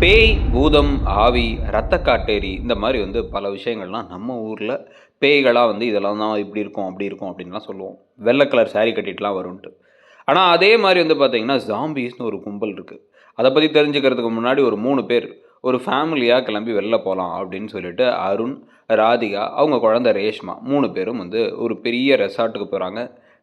பேய் பூதம் ஆவி ரத்த காட்டேரி இந்த மாதிரி வந்து பல விஷயங்கள்லாம் நம்ம ஊரில் பேய்களாக வந்து இதெல்லாம் தான் இப்படி இருக்கும் அப்படி இருக்கும் அப்படின்லாம் சொல்லுவோம். வெள்ளை கலர் saree கட்டிட்டுலாம் வரும்ன்ட்டு. ஆனால் அதே மாதிரி வந்து பார்த்தீங்கன்னா ஜாம்பீஸ்னு ஒரு கும்பல் இருக்குது அதை பற்றி தெரிஞ்சுக்கிறதுக்கு முன்னாடி ஒரு மூணு பேர் ஒரு ஃபேமிலியாக கிளம்பி வெளில போகலாம் அப்படின்னு சொல்லிட்டு அருண் ராதிகா அவங்க குழந்த ரேஷ்மா மூணு பேரும் வந்து ஒரு பெரிய ரெசார்ட்டுக்கு போகிறாங்க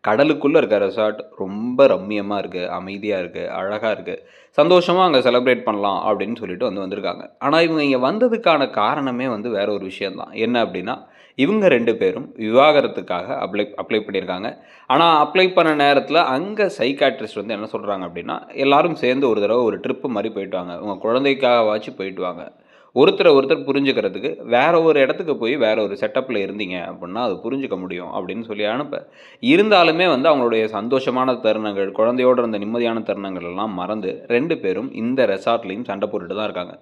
கடலுக்குள்ளே இருக்க ரெசார்ட் ரொம்ப ரம்மியமாக இருக்குது அமைதியாக இருக்குது அழகாக இருக்குது சந்தோஷமாக அங்கே செலிப்ரேட் பண்ணலாம் அப்படின்னு சொல்லிட்டு வந்து வந்திருக்காங்க. ஆனால் இவங்க இங்கே வந்ததுக்கான காரணமே வந்து வேற ஒரு விஷயந்தான் என்ன அப்படின்னா இவங்க ரெண்டு பேரும் விவாகரத்துக்காக அப்ளை அப்ளை பண்ணியிருக்காங்க. ஆனால் அப்ளை பண்ண நேரத்தில் அங்கே சைக்காட்ரிஸ்ட் வந்து என்ன சொல்கிறாங்க அப்படின்னா எல்லாரும் சேர்ந்து ஒரு தடவை ஒரு ட்ரிப்பு மாதிரி போயிட்டு வாங்க. உங்கள் குழந்தைக்காகவாச்சும் போயிட்டு வாங்க. ஒருத்தரை ஒருத்தர் புரிஞ்சுக்கிறதுக்கு வேற ஒரு இடத்துக்கு போய் வேற ஒரு செட்டப்பில் இருந்தீங்க அப்படின்னா அது புரிஞ்சுக்க முடியும் அப்படின்னு சொல்லி அனுப்ப. இருந்தாலுமே வந்து அவங்களுடைய சந்தோஷமான தருணங்கள் குழந்தையோட இருந்த நிம்மதியான தருணங்கள் எல்லாம் மறந்து ரெண்டு பேரும் இந்த ரெசார்ட்லேயும் சண்டை போட்டுட்டு தான் இருக்காங்க.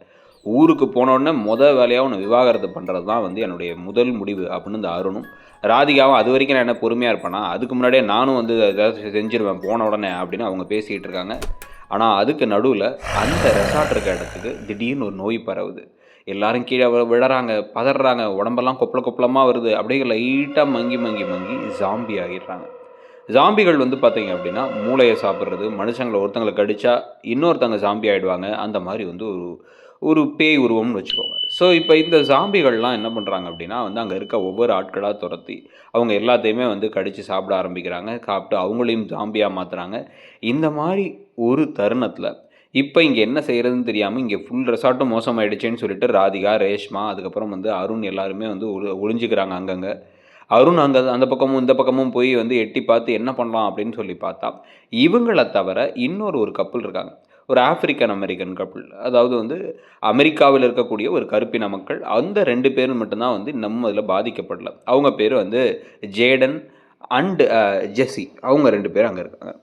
ஊருக்கு போனோடனே மொதல் முத வேலையாக ஒன்று விவாகரத்து பண்ணுறது தான் வந்து என்னுடைய முதல் முடிவு அப்படின்னு இந்த அருணும். ராதிகாவும் அது வரைக்கும் நான் என்ன பொறுமையாக இருப்பேனா அதுக்கு முன்னாடியே நானும் வந்து ஏதாவது செஞ்சிருவேன் போன உடனே அப்படின்னு அவங்க பேசிக்கிட்டு இருக்காங்க. ஆனால் அதுக்கு நடுவில் அந்த ரெசார்ட் இருக்க இடத்துக்கு திடீர்னு ஒரு நோய் பரவுது. எல்லாரும் கீழே விழறாங்க பதறாங்க உடம்பெல்லாம் கொப்பள கொப்பளமாக வருது. அப்படியே லைட்டாக மங்கி மங்கி மங்கி ஜாம்பி ஆகிடுறாங்க. ஜாம்பிகள் வந்து பார்த்தீங்க அப்படின்னா மூளையை சாப்பிட்றது மனுஷங்களை ஒருத்தங்களை கடிச்சா இன்னொருத்தங்க ஜாம்பி ஆகிடுவாங்க அந்த மாதிரி வந்து ஒரு ஒரு பேய் உருவம்னு வச்சுக்கோங்க. ஸோ இப்போ இந்த ஜாம்பிகள்லாம் என்ன பண்ணுறாங்க அப்படின்னா வந்து அங்கே இருக்க ஒவ்வொரு ஆட்களாக துரத்தி அவங்க எல்லாத்தையுமே வந்து கடித்து சாப்பிட ஆரம்பிக்கிறாங்க. சாப்பிட்டு அவங்களையும் ஜாம்பியாக மாற்றுறாங்க இந்த மாதிரி ஒரு தருணத்தில் இப்போ இங்கே என்ன செய்கிறதுன்னு தெரியாமல் இங்கே ஃபுல் ரெசார்ட்டும் மோசமாயிடுச்சேன்னு சொல்லிட்டு ராதிகா ரேஷ்மா அதுக்கப்புறம் வந்து அருண் எல்லாருமே வந்து ஒளி- ஒளிஞ்சுக்கிறாங்க அங்கங்கே. அருண் அங்கே அந்த பக்கமும் இந்த பக்கமும் போய் வந்து எட்டி பார்த்து என்ன பண்ணலாம் அப்படின்னு சொல்லி பார்த்தா இவங்களை தவிர இன்னொரு ஒரு கப்பல் இருக்காங்க. ஒரு ஆப்பிரிக்கன் அமெரிக்கன் கப்பல் அதாவது வந்து அமெரிக்காவில் இருக்கக்கூடிய ஒரு கருப்பின மக்கள். அந்த ரெண்டு பேரும் மட்டும்தான் வந்து நம்ம அதில் பாதிக்கப்படல. அவங்க பேர் வந்து ஜேடன் அண்டு ஜெஸ்ஸி. அவங்க ரெண்டு பேரும் அங்கே இருக்காங்க.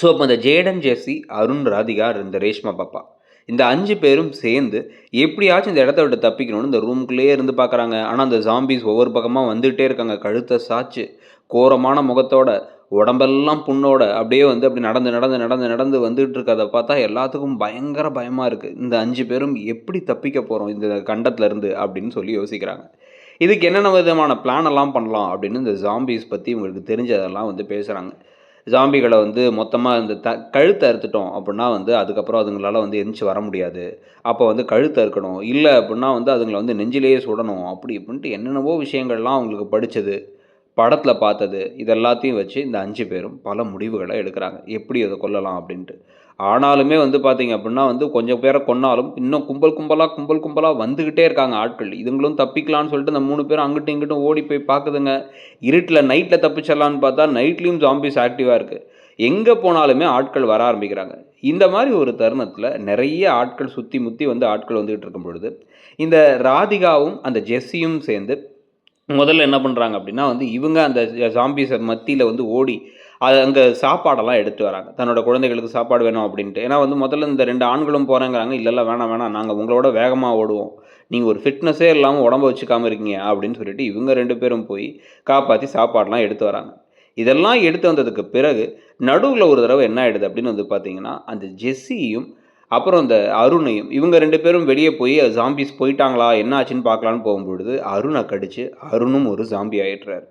ஸோ அப்போ அந்த ஜேடன் ஜெஸ்ஸி அருண் ராதிகா இந்த ரேஷ்மா பாப்பா இந்த அஞ்சு பேரும் சேர்ந்து எப்படியாச்சும் இந்த இடத்த விட்டு தப்பிக்கணும்னு இந்த ரூம்குள்ளேயே இருந்து பார்க்குறாங்க. ஆனால் அந்த ஜாம்பிஸ் ஒவ்வொரு பக்கமாக வந்துகிட்டே இருக்காங்க. கழுத்தை சாச்சு கோரமான முகத்தோட உடம்பெல்லாம் புண்ணோட அப்படியே வந்து அப்படி நடந்து நடந்து நடந்து நடந்து வந்துகிட்டு இருக்கதை பார்த்தா எல்லாத்துக்கும் பயங்கர பயமாக இருக்குது இந்த அஞ்சு பேரும் எப்படி தப்பிக்க போகிறோம் இந்த கண்டத்துலேருந்து அப்படின்னு சொல்லி யோசிக்கிறாங்க. இதுக்கு என்னென்ன விதமான பிளான் எல்லாம் பண்ணலாம் அப்படின்னு இந்த ஜாம்பிஸ் பற்றி இவங்களுக்கு தெரிஞ்சதெல்லாம் வந்து பேசுகிறாங்க ஜாம்பிகளை வந்து மொத்தமாக இந்த த கழுத்தை அறுத்துட்டோம் அப்படின்னா வந்து அதுக்கப்புறம் அதுங்களால் வந்து எந்திரிச்சு வர முடியாது. அப்போ வந்து கழுத்தை அறுக்கணும். இல்லை அப்படின்னா வந்து அதுங்களை வந்து நெஞ்சிலேயே சுடணும். அப்படி இப்படின்ட்டு என்னென்னவோ விஷயங்கள்லாம் அவங்களுக்கு படித்தது படத்தில் பார்த்தது. இது எல்லாத்தையும் வச்சு இந்த அஞ்சு பேரும் பல முடிவுகளை எடுக்கிறாங்க. எப்படி அதை கொல்லலாம் அப்படின்ட்டு. ஆனாலுமே வந்து பார்த்தீங்க அப்படின்னா வந்து கொஞ்சம் பேரை கொன்னாலும் இன்னும் கும்பல் கும்பலாக கும்பல் கும்பலாக வந்துக்கிட்டே இருக்காங்க ஆட்கள். இதுங்களும் தப்பிக்கலாம்னு சொல்லிட்டு இந்த மூணு பேரும் அங்கிட்டும் இங்கிட்டும் ஓடி போய் பார்க்குதுங்க இருட்டில் நைட்டில் தப்பிச்சிடலான்னு பார்த்தா நைட்லேயும் ஜாம்பிஸ் ஆக்டிவாக இருக்குது எங்கே போனாலுமே ஆட்கள் வர ஆரம்பிக்கிறாங்க. இந்த மாதிரி ஒரு தருணத்தில் நிறைய ஆட்கள் சுற்றி முற்றி வந்து ஆட்கள் வந்துக்கிட்டு இருக்கும் பொழுது இந்த ராதிகாவும் அந்த ஜெஸ்ஸியும் சேர்ந்து முதல்ல என்ன பண்ணுறாங்க அப்படின்னா வந்து இவங்க அந்த ஜாம்பிஸ் மத்தியில் வந்து ஓடி அது அங்கே சாப்பாடெல்லாம் எடுத்து வராங்க. தன்னோட குழந்தைகளுக்கு சாப்பாடு வேணும் அப்படின்ட்டு. ஏன்னா வந்து முதல்ல இந்த ரெண்டு ஆண்களும் போகிறேங்கிறாங்க இல்லைல்ல வேணாம் வேணாம். நாங்கள் உங்களோட வேகமாக ஓடுவோம். நீங்கள் ஒரு ஃபிட்னஸே இல்லாமல் உடம்ப வச்சுக்காமல் இருக்கீங்க. அப்படின்னு சொல்லிட்டு இவங்க ரெண்டு பேரும் போய் காப்பாற்றி சாப்பாடெலாம் எடுத்து வராங்க. இதெல்லாம் எடுத்து வந்ததுக்கு பிறகு நடுவில் ஒரு தடவை என்ன ஆயிடுது அப்படின்னு வந்து பார்த்தீங்கன்னா அந்த ஜெஸ்ஸியும் அப்புறம் இந்த அருணையும் இவங்க ரெண்டு பேரும் வெளியே போய் ஜாம்பிஸ் போயிட்டாங்களா? என்ன ஆச்சுன்னு பார்க்கலான்னு போகும்பொழுது அருணை கடிச்சு அருணும் ஒரு ஜாம்பி ஆயிடுறாரு.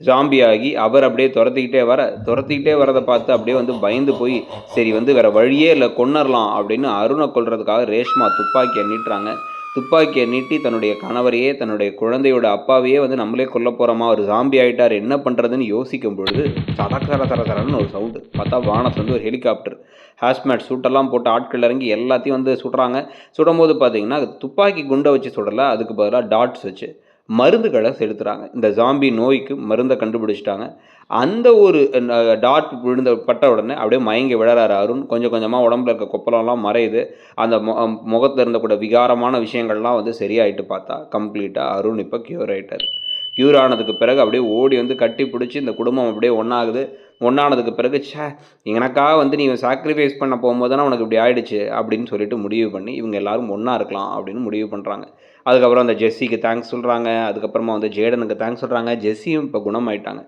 ஜாம்பி ஆகி அவர் அப்படியே துரத்திக்கிட்டே வர துரத்திக்கிட்டே வரதை பார்த்து அப்படியே வந்து பயந்து போய் சரி வந்து வேறு வழியே இல்லை கொன்னரலாம் அப்படின்னு அருணை கொள்றதுக்காக ரேஷ்மா துப்பாக்கியை நீட்டுறாங்க. துப்பாக்கியை நீட்டி தன்னுடைய கணவரையே தன்னுடைய குழந்தையோட அப்பாவையே வந்து நம்மளே கொல்ல போகிறோமா ஒரு ஜாம்பி ஆகிட்டார் என்ன பண்ணுறதுன்னு யோசிக்கும் பொழுது தர தர தர தரன்னு ஒரு சவுண்டு பார்த்தா வானத்துலேருந்து ஒரு ஹெலிகாப்டர் ஹாஸ்மேட் சூட்டெல்லாம் போட்டு ஆட்கள் இறங்கி எல்லாத்தையும் வந்து சுடுறாங்க. சுடும்போது பார்த்தீங்கன்னா துப்பாக்கி குண்டை வச்சு சுடலை. அதுக்கு பதிலாக டாட்ஸ் வச்சு. மருந்துகளை செலுத்துகிறாங்க இந்த ஜாம்பி நோய்க்கு மருந்தை கண்டுபிடிச்சிட்டாங்க. அந்த ஒரு டாட் விழுந்த பட்ட உடனே அப்படியே மயங்கி விழறாரு அருண். கொஞ்சம் கொஞ்சமாக உடம்புல இருக்க கொப்பளம்லாம் மறையுது. அந்த மு முகத்தில் இருந்தக்கூட விகாரமான விஷயங்கள்லாம் வந்து சரியாயிட்டு பார்த்தா கம்ப்ளீட்டாக அருண் இப்போ க்யூர் ஆகிட்டார் க்யூர் ஆனதுக்கு பிறகு அப்படியே ஓடி வந்து கட்டி பிடிச்சி இந்த குடும்பம் அப்படியே ஒன்றாகுது ஒன்றானதுக்கு பிறகு ச்சே எனக்காக வந்து நீ சாக்ரிஃபைஸ் பண்ண போகும்போது தானே உனக்கு இப்படி ஆயிடுச்சு? அப்படின்னு சொல்லிட்டு முடிவு பண்ணி இவங்க எல்லாரும் ஒன்றா இருக்கலாம் அப்படின்னு முடிவு பண்ணுறாங்க அதுக்கப்புறம் அந்த ஜெஸ்ஸிக்கு தேங்க்ஸ் சொல்கிறாங்க அதுக்கப்புறமா வந்து ஜேடனுக்கு தேங்க்ஸ் சொல்கிறாங்க ஜெஸ்ஸியும் இப்போ குணமாயிட்டாங்க.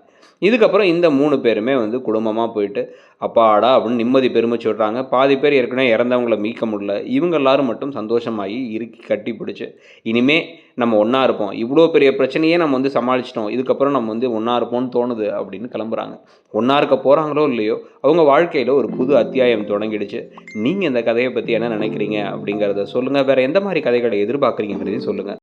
இதுக்கப்புறம் இந்த மூணு பேருமே வந்து குடும்பமாக போயிட்டு அப்பாடா அப்படின்னு நிம்மதி பெருமை விட்றாங்க பாதி பேர் ஏற்கனவே இறந்தவங்கள மீட்க முடியல. இவங்க எல்லாரும் மட்டும் சந்தோஷமாகி இறுக்கி கட்டி பிடிச்சி இனிமே நம்ம ஒன்றா இருப்போம். இவ்வளோ பெரிய பிரச்சனையே நம்ம வந்து சமாளிச்சிட்டோம். இதுக்கப்புறம் நம்ம வந்து ஒன்றா இருப்போம்னு தோணுது அப்படின்னு கிளம்புறாங்க. ஒன்றா இருக்க போகிறாங்களோ இல்லையோ அவங்க வாழ்க்கையில் ஒரு புது அத்தியாயம் தொடங்கிடுச்சு. நீங்கள் இந்த கதையை பற்றி என்ன நினைக்கிறீங்க அப்படிங்கிறத சொல்லுங்கள் வேறு எந்த மாதிரி கதைகளை எதிர்பார்க்குறீங்கிறதையும் சொல்லுங்கள்